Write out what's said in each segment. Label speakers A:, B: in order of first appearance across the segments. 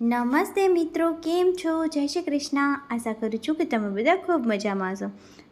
A: નમસ્તે મિત્રો, કેમ છો? જય શ્રી કૃષ્ણ. આશા કરું છું કે તમે બધા ખૂબ મજામાં છો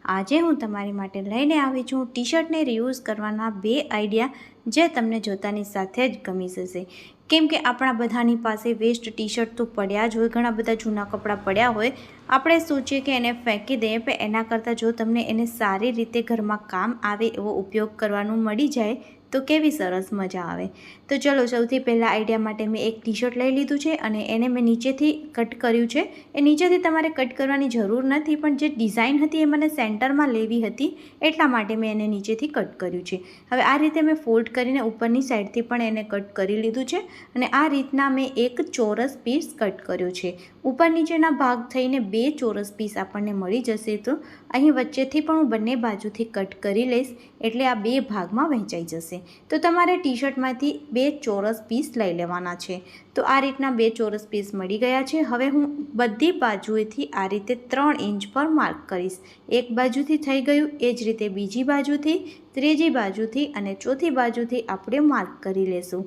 A: આજે હું તમારી માટે લઈને આવી છું ટી શર્ટને રિયુઝ કરવાના બે આઈડિયા જે તમને જોતાની સાથે જ ગમી જશે. કેમ કે આપણા બધાની પાસે વેસ્ટ ટી શર્ટ તો પડ્યા જ હોય, ઘણા બધા જૂના કપડાં પડ્યા હોય. આપણે સોચીએ કે એને ફેંકી દઈએ, પણ એના કરતાં જો તમને એને સારી રીતે ઘરમાં કામ આવે એવો ઉપયોગ કરવાનું મળી જાય તો કેવી સરસ મજા આવે. તો ચલો, સૌથી પહેલાં આઈડિયા માટે મેં એક ટી શર્ટ લઈ લીધું છે અને એને મેં નીચેથી કટ કર્યું છે. એ નીચેથી તમારે કટ કરવાની જરૂર નથી, પણ જે ડિઝાઇન હતી એ મને સેન્ટરમાં લેવી હતી, એટલા માટે મેં એને નીચેથી કટ કર્યું છે. હવે આ રીતે મેં ફોલ્ડ કરીને ઉપરની સાઈડથી પણ એને કટ કરી લીધું છે અને આ રીતના મેં એક ચોરસ પીસ કટ કર્યો છે. ઉપર નીચેના ભાગ થઈને બે ચોરસ પીસ આપણને મળી જશે તો અહીં વચ્ચેથી પણ હું બંને બાજુથી કટ કરી લઈશ, એટલે આ બે ભાગમાં વહેંચાઈ જશે. તો તમારે ટી શર્ટમાંથી બે ચોરસ પીસ લઈ લેવાના છે. તો આ રીતના બે ચોરસ પીસ મળી ગયા છે. હવે હું બધી બાજુએથી આ રીતે ત્રણ ઇંચ પર માર્ક કરીશ. એક બાજુથી થઈ ગયું, એ જ રીતે બીજી બાજુથી, ત્રીજી બાજુથી અને ચોથી બાજુથી આપણે માર્ક કરી લેશું.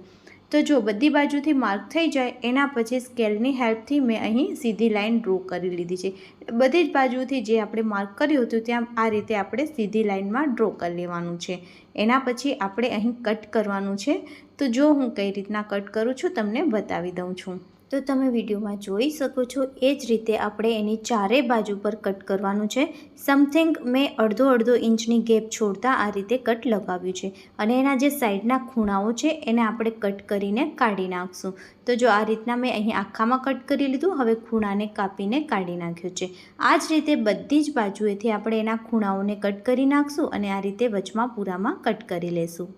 A: તો જો બધી બાજુથી માર્ક થઈ જાય, એના પછી સ્કેલની હેલ્પથી મેં અહીં સીધી લાઈન ડ્રો કરી લીધી છે. બધી જ બાજુથી જે આપણે માર્ક કર્યું હતું, ત્યાં આ રીતે આપણે સીધી લાઈનમાં ડ્રો કરી લેવાનું છે. એના પછી આપણે અહીં કટ કરવાનું છે. તો જો હું કઈ રીતના કટ કરું છું, તમને બતાવી દઉં છું. તો તમે વિડીયોમાં જોઈ શકો છો, એ જ રીતે આપણે એની ચારે બાજુ પર કટ કરવાનું છે. સમથિંગ મેં અડધો અડધો ઇંચની ગેપ છોડતા આ રીતે કટ લગાવ્યું છે. અને એના જે સાઈડના ખૂણાઓ છે, એને આપણે કટ કરીને કાઢી નાખશું. તો જો આ રીતના મેં અહીં આખામાં કટ કરી લીધું, હવે ખૂણાને કાપીને કાઢી નાખ્યું છે. આ જ રીતે બધી જ બાજુએથી આપણે એના ખૂણાઓને કટ કરી નાખશું અને આ રીતે વચમાં પૂરામાં કટ કરી લેશું.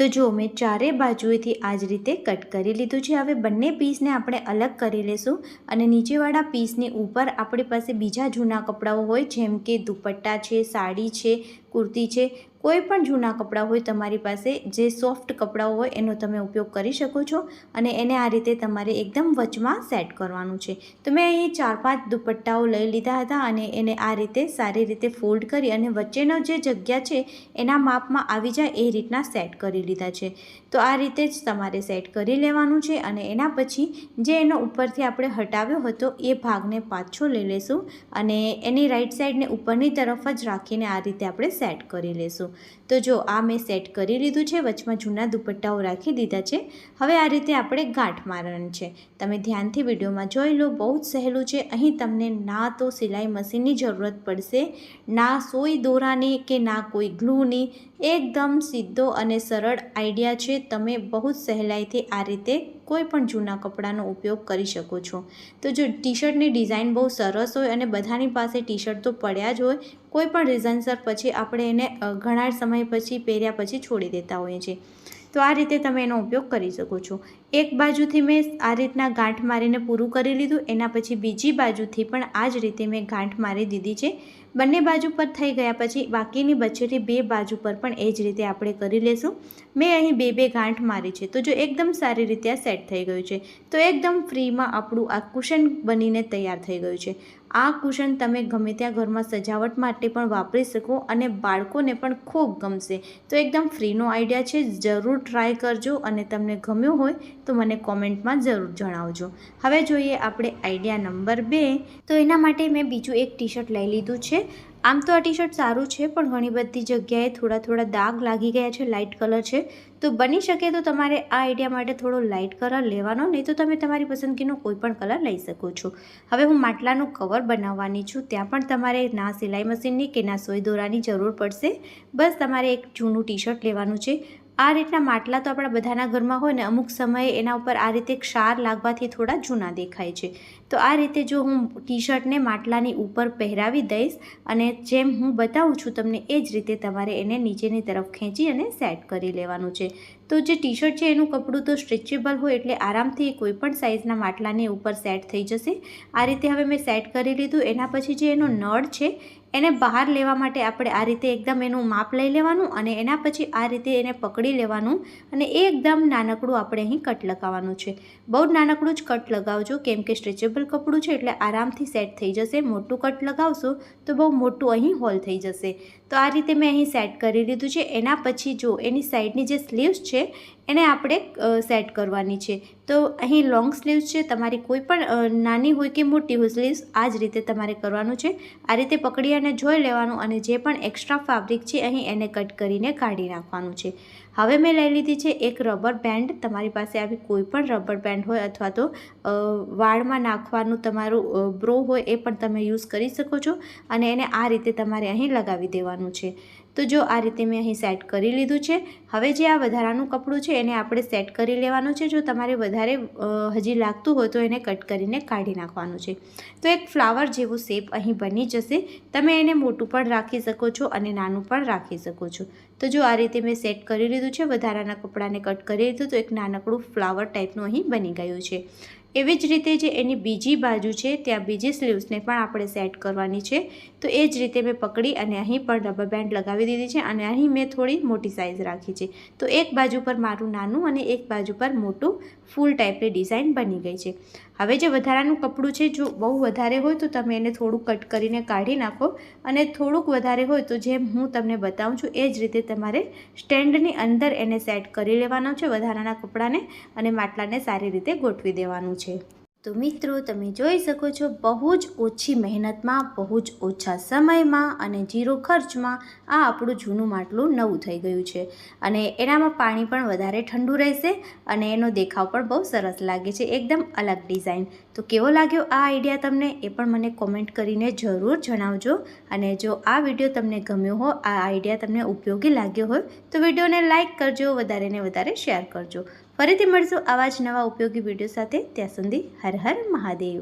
A: તો જો મેં ચારે બાજુએથી આ જ રીતે કટ કરી લીધું છે. હવે બંને પીસને આપણે અલગ કરી લેશું અને નીચેવાળા પીસની ઉપર આપણી પાસે બીજા જૂના કપડાઓ હોય, જેમ કે દુપટ્ટા છે, સાડી છે, કુર્તી છે. કોઈ પણ જૂના કપડાં હોય તમારી પાસે, જે સોફ્ટ કપડાઓ હોય એનો તમે ઉપયોગ કરી શકો છો અને એને આ રીતે તમારે એકદમ વચમાં સેટ કરવાનું છે. તો મેં અહીં ચાર પાંચ દુપટ્ટાઓ લઈ લીધા હતા અને એને આ રીતે સારી રીતે ફોલ્ડ કરી અને વચ્ચેનો જે જગ્યા છે એના માપમાં આવી જાય એ રીતના સેટ કરી લીધા છે. તો આ રીતે જ તમારે સેટ કરી લેવાનું છે અને એના પછી જે એનો ઉપરથી આપણે હટાવ્યો હતો એ ભાગને પાછો લઈ લેશું અને એની રાઈટ સાઈડને ઉપરની તરફ જ રાખીને આ રીતે આપણે સેટ કરી લેશું. તો જો આ મેં સેટ કરી લીધું છે, વચમાં જૂના દુપટ્ટાઓ રાખી દીધા છે. હવે આ રીતે આપણે ગાંઠ મારવાની છે. તમે ધ્યાનથી વિડીયોમાં જોઈ લો, બહુ જ સહેલું છે. અહીં તમને ના તો સિલાઈ મશીનની જરૂરત પડશે, ના સોય દોરાની કે ના કોઈ ગ્લુની. એકદમ સીધો અને સરળ આઈડિયા છે. તમે બહુ જ સહેલાઈથી આ રીતે કોઈ પણ જૂના કપડાનો ઉપયોગ કરી શકો છો. તો જો ટી શર્ટની ડિઝાઇન બહુ સરસ હોય અને બધાની પાસે ટી શર્ટ તો પડ્યા જ હોય, કોઈ પણ રીઝનસર પછી આપણે એને ઘણા સમય પછી પહેર્યા પછી છોડી દેતા હોઈએ છીએ. તો આ રીતે તમે એનો ઉપયોગ કરી શકો છો. એક બાજુથી મેં આ રીતના ગાંઠ મારીને પૂરું કરી લીધું, એના પછી બીજી બાજુથી પણ આ જ રીતે મેં ગાંઠ મારી દીધી છે. બંને બાજુ પર થઈ ગયા પછી બાકીની બચેલી બે બાજુ પર પણ એ જ રીતે આપણે કરી લેશું. મેં અહીં બે બે ગાંઠ મારી છે, તો જો એકદમ સારી રીતે આ સેટ થઈ ગયું છે, તો એકદમ ફ્રીમાં આપણું આ કુશન બનીને તૈયાર થઈ ગયું છે. આ કુશન તમે ગમે ત્યાં ઘરમાં સજાવટ માટે પણ વાપરી શકો અને બાળકોને પણ ખૂબ ગમશે. તો એકદમ ફ્રીનો આઈડિયા છે, જરૂર ટ્રાય કરજો અને તમને ગમ્યું હોય તો મને કોમેન્ટમાં જરૂર જણાવજો. હવે જોઈએ આપણે આઈડિયા નંબર બે. તો એના માટે મેં બીજું એક ટી શર્ટ લઈ લીધું છે. આમ તો આ ટી શર્ટ સારું છે, પણ ઘણી બધી જગ્યાએ થોડા થોડા દાગ લાગી ગયા છે લાઇટ કલર છે. તો બની શકે તો તમારે આ આઈડિયા માટે થોડો લાઇટ કલર લેવાનો, નહીં તો તમે તમારી પસંદગીનો કોઈ પણ કલર લઈ શકો છો. હવે હું માટલાનું કવર બનાવવાની છું, ત્યાં પણ તમારે ના સિલાઈ મશીનની કે ના સોય દોરાની જરૂર પડશે. બસ તમારે એક જૂનું ટી શર્ટ લેવાનું છે. આ રીતના માટલા તો આપણા બધાના ઘરમાં હોય ને, અમુક સમયે એના ઉપર આ રીતે ક્ષાર લાગવાથી થોડા જૂના દેખાય છે. તો આ રીતે જો હું ટી શર્ટને માટલાની ઉપર પહેરાવી દઈશ અને જેમ હું બતાવું છું, તમને એ જ રીતે તમારે એને નીચેની તરફ ખેંચી અને સેટ કરી લેવાનું છે. તો જે ટી શર્ટ છે એનું કપડું તો સ્ટ્રેચેબલ હોય એટલે આરામથી કોઈ પણ સાઇઝના માટલાની ઉપર સેટ થઈ જશે. આ રીતે હવે મેં સેટ કરી લીધું. એના પછી જે એનો નળ છે, એને બહાર લેવા માટે આપણે આ રીતે એકદમ એનું માપ લઈ લેવાનું અને એના પછી આ રીતે એને પકડી લેવાનું અને એ એકદમ નાનકડું આપણે અહીં કટ લગાવવાનું છે. બહુ નાનકડું જ કટ લગાવજો, કેમ કે સ્ટ્રેચેબલ કપડું છે એટલે આરામથી સેટ થઈ જશે. મોટું કટ લગાવશો તો બહુ મોટું અહીં હોલ થઈ જશે. તો આ રીતે મેં અહીં સેટ કરી લીધું છે. એના પછી જો એની સાઈડની જે સ્લીવ્સ છે છે, એને આપણે સેટ કરવાની છે. તો અહીં લોંગ સ્લીવ્સ છે, તમારી કોઈ પણ નાની હોય કે મોટી હોય સ્લીવ્સ આ જ રીતે તમારે કરવાનું છે. આ રીતે પકડી અને જોઈ લેવાનું અને જે પણ એક્સ્ટ્રા ફાબ્રિક છે, અહીં એને કટ કરીને કાઢી નાખવાનું છે. હવે મેં લઈ લીધી છે એક રબર બેન્ડ તમારી પાસે આવી કોઈ પણ રબર બેન્ડ હોય અથવા તો વાળમાં નાખવાનું તમારું બ્રો હોય એ પણ તમે યુઝ કરી શકો છો અને એને આ રીતે તમારે અહીં લગાવી દેવાનું છે. તો જો આ રીતે મેં અહીં સેટ કરી લીધું છે, હવે જે આ વધારાનું કપડું છે એને આપણે સેટ કરી લેવાનું છે. જો તમારે વધારે હજી લાગતું હોય તો એને કટ કરીને કાઢી નાખવાનું છે. તો એક ફ્લાવર જેવું શેપ અહીં બની જશે. તમે એને મોટું પણ રાખી શકો છો અને નાનું પણ રાખી શકો છો. તો જો આ રીતે મેં સેટ કરી લીધું છે, વધારાના કપડાને કટ કરી લીધું, તો એક નાનકડું ફ્લાવર ટાઈપનું અહીં બની ગયું છે. એવી જ રીતે જે એની બીજી બાજુ છે, ત્યાં બીજી સ્લીવ્સને પણ આપણે સેટ કરવાની છે. તો એ જ રીતે મેં પકડી અને અહીં પણ રબર બેન્ડ લગાવી દીધી છે અને અહીં મેં થોડી મોટી સાઇઝ રાખી છે. તો એક બાજુ પર મારું નાનું અને એક બાજુ પર મોટું ફૂલ ટાઈપની ડિઝાઇન બની ગઈ છે. હવે જે વધારાનું કપડું છે, જો બહુ વધારે હોય તો તમે એને થોડું કટ કરીને કાઢી નાખો અને થોડુંક વધારે હોય તો જેમ હું તમને બતાવું છું, એ જ રીતે તમારે સ્ટેન્ડની અંદર એને સેટ કરી લેવાનો છે, વધારાના કપડાને અને માટલાને સારી રીતે ગોઠવી દેવાનું છે. તો મિત્રો, તમે જોઈ શકો છો, બહુ જ ઓછી મહેનતમાં, બહુ જ ઓછા સમયમાં અને જીરો ખર્ચમાં આ આપણું જૂનું માટલું નવું થઈ ગયું છે. અને એનામાં પાણી પણ વધારે ઠંડુ રહેશે અને એનો દેખાવ પણ બહુ સરસ લાગે છે, એકદમ અલગ ડિઝાઇન. તો કેવો લાગ્યો આ આઈડિયા તમને એ પણ મને કોમેન્ટ કરીને જરૂર જણાવજો. અને જો આ વીડિયો તમને ગમ્યો હોય આ આઈડિયા તમને ઉપયોગી લાગ્યો હોય, તો વિડીયોને લાઇક કરજો વધારે ને વધારે શેર કરજો. ફરીથી મળશું આવા જ નવા ઉપયોગી વીડિયો સાથે. ત્યાં સુધી હર હર મહાદેવ.